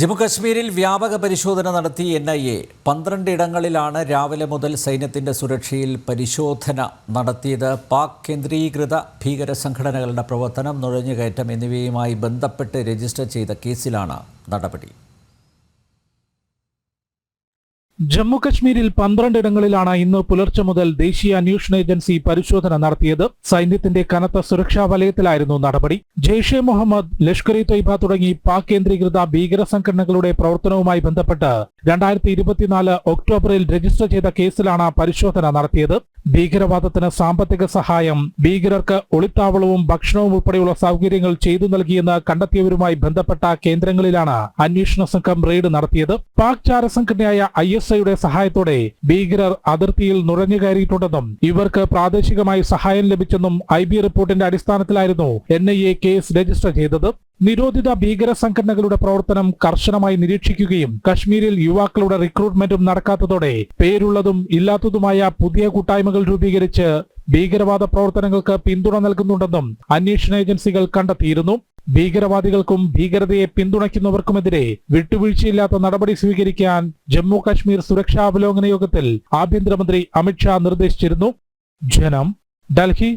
ജമ്മുകശ്മീരിൽ വ്യാപക പരിശോധന നടത്തി എൻ ഐ എ. പന്ത്രണ്ട് ഇടങ്ങളിലാണ് രാവിലെ മുതൽ സൈന്യത്തിന്റെ സുരക്ഷയിൽ പരിശോധന നടത്തിയത്. പാക് കേന്ദ്രീകൃത ഭീകര സംഘടനകളുടെ പ്രവർത്തനം നുഴഞ്ഞുകയറ്റം എന്നിവയുമായി ബന്ധപ്പെട്ട് രജിസ്റ്റർ ചെയ്ത കേസിലാണ് നടപടി. ജമ്മുകശ്മീരിൽ പന്ത്രണ്ടിടങ്ങളിലാണ് ഇന്ന് പുലർച്ചെ മുതൽ ദേശീയ അന്വേഷണ ഏജൻസി പരിശോധന നടത്തിയത്. സൈന്യത്തിന്റെ കനത്ത സുരക്ഷാ വലയത്തിലായിരുന്നു നടപടി. ജെയ്ഷെ മുഹമ്മദ് ലഷ്കർ ഇ തൊയ്ബ തുടങ്ങി പാക് കേന്ദ്രീകൃത ഭീകര സംഘടനകളുടെ പ്രവർത്തനവുമായി ബന്ധപ്പെട്ട് രണ്ടായിരത്തി ഇരുപത്തിനാല് ഒക്ടോബറിൽ രജിസ്റ്റർ ചെയ്ത കേസിലാണ് പരിശോധന നടത്തിയത്. ഭീകരവാദത്തിന് സാമ്പത്തിക സഹായം ഭീകരർക്ക് ഒളിത്താവളവും ഭക്ഷണവും ഉൾപ്പെടെയുള്ള സൗകര്യങ്ങൾ ചെയ്തു നൽകിയെന്ന് കണ്ടെത്തിയവരുമായി ബന്ധപ്പെട്ട കേന്ദ്രങ്ങളിലാണ് അന്വേഷണ സംഘം റെയ്ഡ് നടത്തിയത്. പാക് ചാരസംഘടനയായ ഐ എസ് ഐയുടെ സഹായത്തോടെ ഭീകരർ അതിർത്തിയിൽ നുഴഞ്ഞുകയറിയിട്ടുണ്ടെന്നും ഇവർക്ക് പ്രാദേശികമായി സഹായം ലഭിച്ചെന്നും ഐ ബി റിപ്പോർട്ടിന്റെ അടിസ്ഥാനത്തിലായിരുന്നു N I A case register ചെയ്തത്. നിരോധിത ഭീകര സംഘടനകളുടെ പ്രവർത്തനം കർശനമായി നിരീക്ഷിക്കുകയും കശ്മീരിൽ യുവാക്കളുടെ റിക്രൂട്ട്മെന്റും നടക്കാത്തതോടെ പേരുള്ളതും ഇല്ലാത്തതുമായ പുതിയ കൂട്ടായ്മകൾ രൂപീകരിച്ച് ഭീകരവാദ പ്രവർത്തനങ്ങൾക്ക് പിന്തുണ നൽകുന്നുണ്ടെന്നും അന്വേഷണ ഏജൻസികൾ കണ്ടെത്തിയിരുന്നു. ഭീകരവാദികൾക്കും ഭീകരതയെ പിന്തുണയ്ക്കുന്നവർക്കുമെതിരെ വിട്ടുവീഴ്ചയില്ലാത്ത നടപടി സ്വീകരിക്കാൻ ജമ്മു കാശ്മീർ സുരക്ഷാ അവലോകന യോഗത്തിൽ ആഭ്യന്തരമന്ത്രി അമിത്ഷാ നിർദ്ദേശിച്ചിരുന്നു. ജനം ഡൽഹി